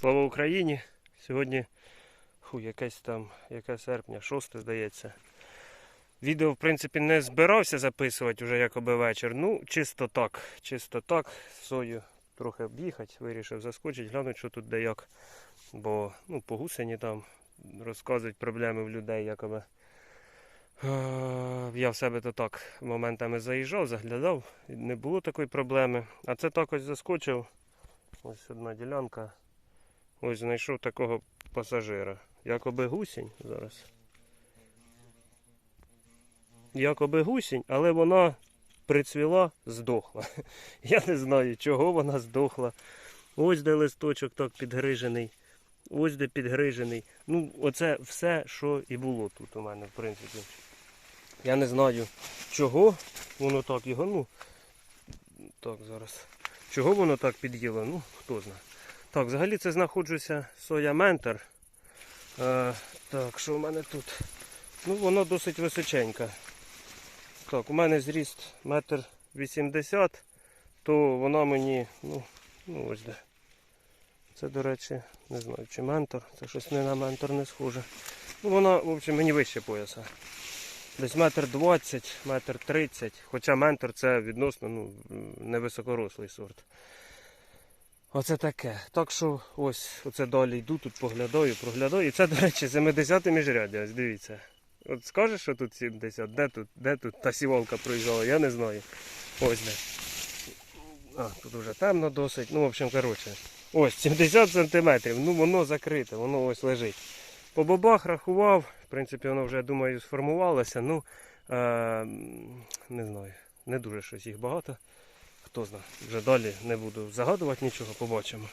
Слава Україні! Сьогодні ху, якесь там, яке серпня, 6 здається. Відео, в принципі, не збирався записувати вже якоби вечір. Ну, чисто так, чисто так. Сою трохи об'їхати, вирішив заскочити, глянути, що тут де як. Бо ну, по гусені там розказують проблеми в людей, якоби. Я в себе то так моментами заїжджав, заглядав, не було такої проблеми. А це так ось заскочив. Ось одна ділянка. Ось знайшов такого пасажира. Якоби гусінь зараз. Якоби гусінь, але вона прицвіла, здохла. Я не знаю, чого вона здохла. Ось де листочок так підгрижений. Ось де підгрижений. Ну, оце все, що і було тут у мене, в принципі. Я не знаю, чого воно так його, ну. Так, зараз. Чого воно так під'їло? Ну, хто знає. Так, взагалі це знаходжуся соя ментор. Е, так, що у мене тут? Ну, воно досить височеньке. Так, у мене зріст метр вісімдесят, то вона мені, ну, ну ось де. Це, до речі, не знаю, чи ментор. Це щось не на ментор не схоже. Ну, вона, в общем, мені вище пояса. Десь метр двадцять, метр тридцять. Хоча ментор це відносно ну, невисокорослий сорт. Оце таке. Так що ось оце далі йду, тут поглядаю, проглядаю. І це, до речі, 70 міжряддя, ось дивіться. От скажеш, що тут 70, де тут, де тут та сівалка проїжджала, я не знаю. Ось де. А, тут вже темно досить. Ну, в общем, коротше. Ось 70 сантиметрів. Ну воно закрите, воно ось лежить. По бобах рахував, в принципі, воно вже, думаю, сформувалося. Ну, е, не знаю, не дуже щось їх багато. Хто знає, вже далі не буду загадувати нічого, побачимо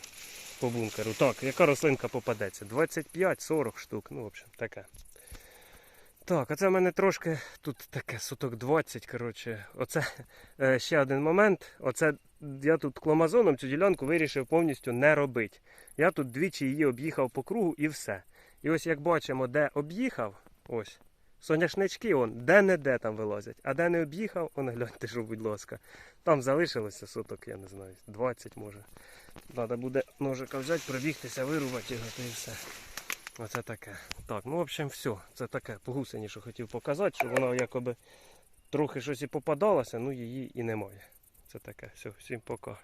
по бункеру. Так, яка рослинка попадеться? 25-40 штук. Ну, в общем, таке. Так, а це в мене трошки тут таке суток 20. коротше. Оце е, ще один момент. Оце я тут кломазоном цю ділянку вирішив повністю не робити. Я тут двічі її об'їхав по кругу і все. І ось як бачимо, де об'їхав, ось. Соняшнички, он, де-не-де там вилазять. А де не об'їхав, он гляньте, що, будь ласка. Там залишилося суток, я не знаю, 20 може. Треба буде ножика взяти, пробігтися, вирубати його і все. Оце таке. Так, ну в общем, все. Це таке по гусені, що хотів показати, що воно якоби трохи щось і попадалося, ну її і немає. Це таке. Все, всім пока.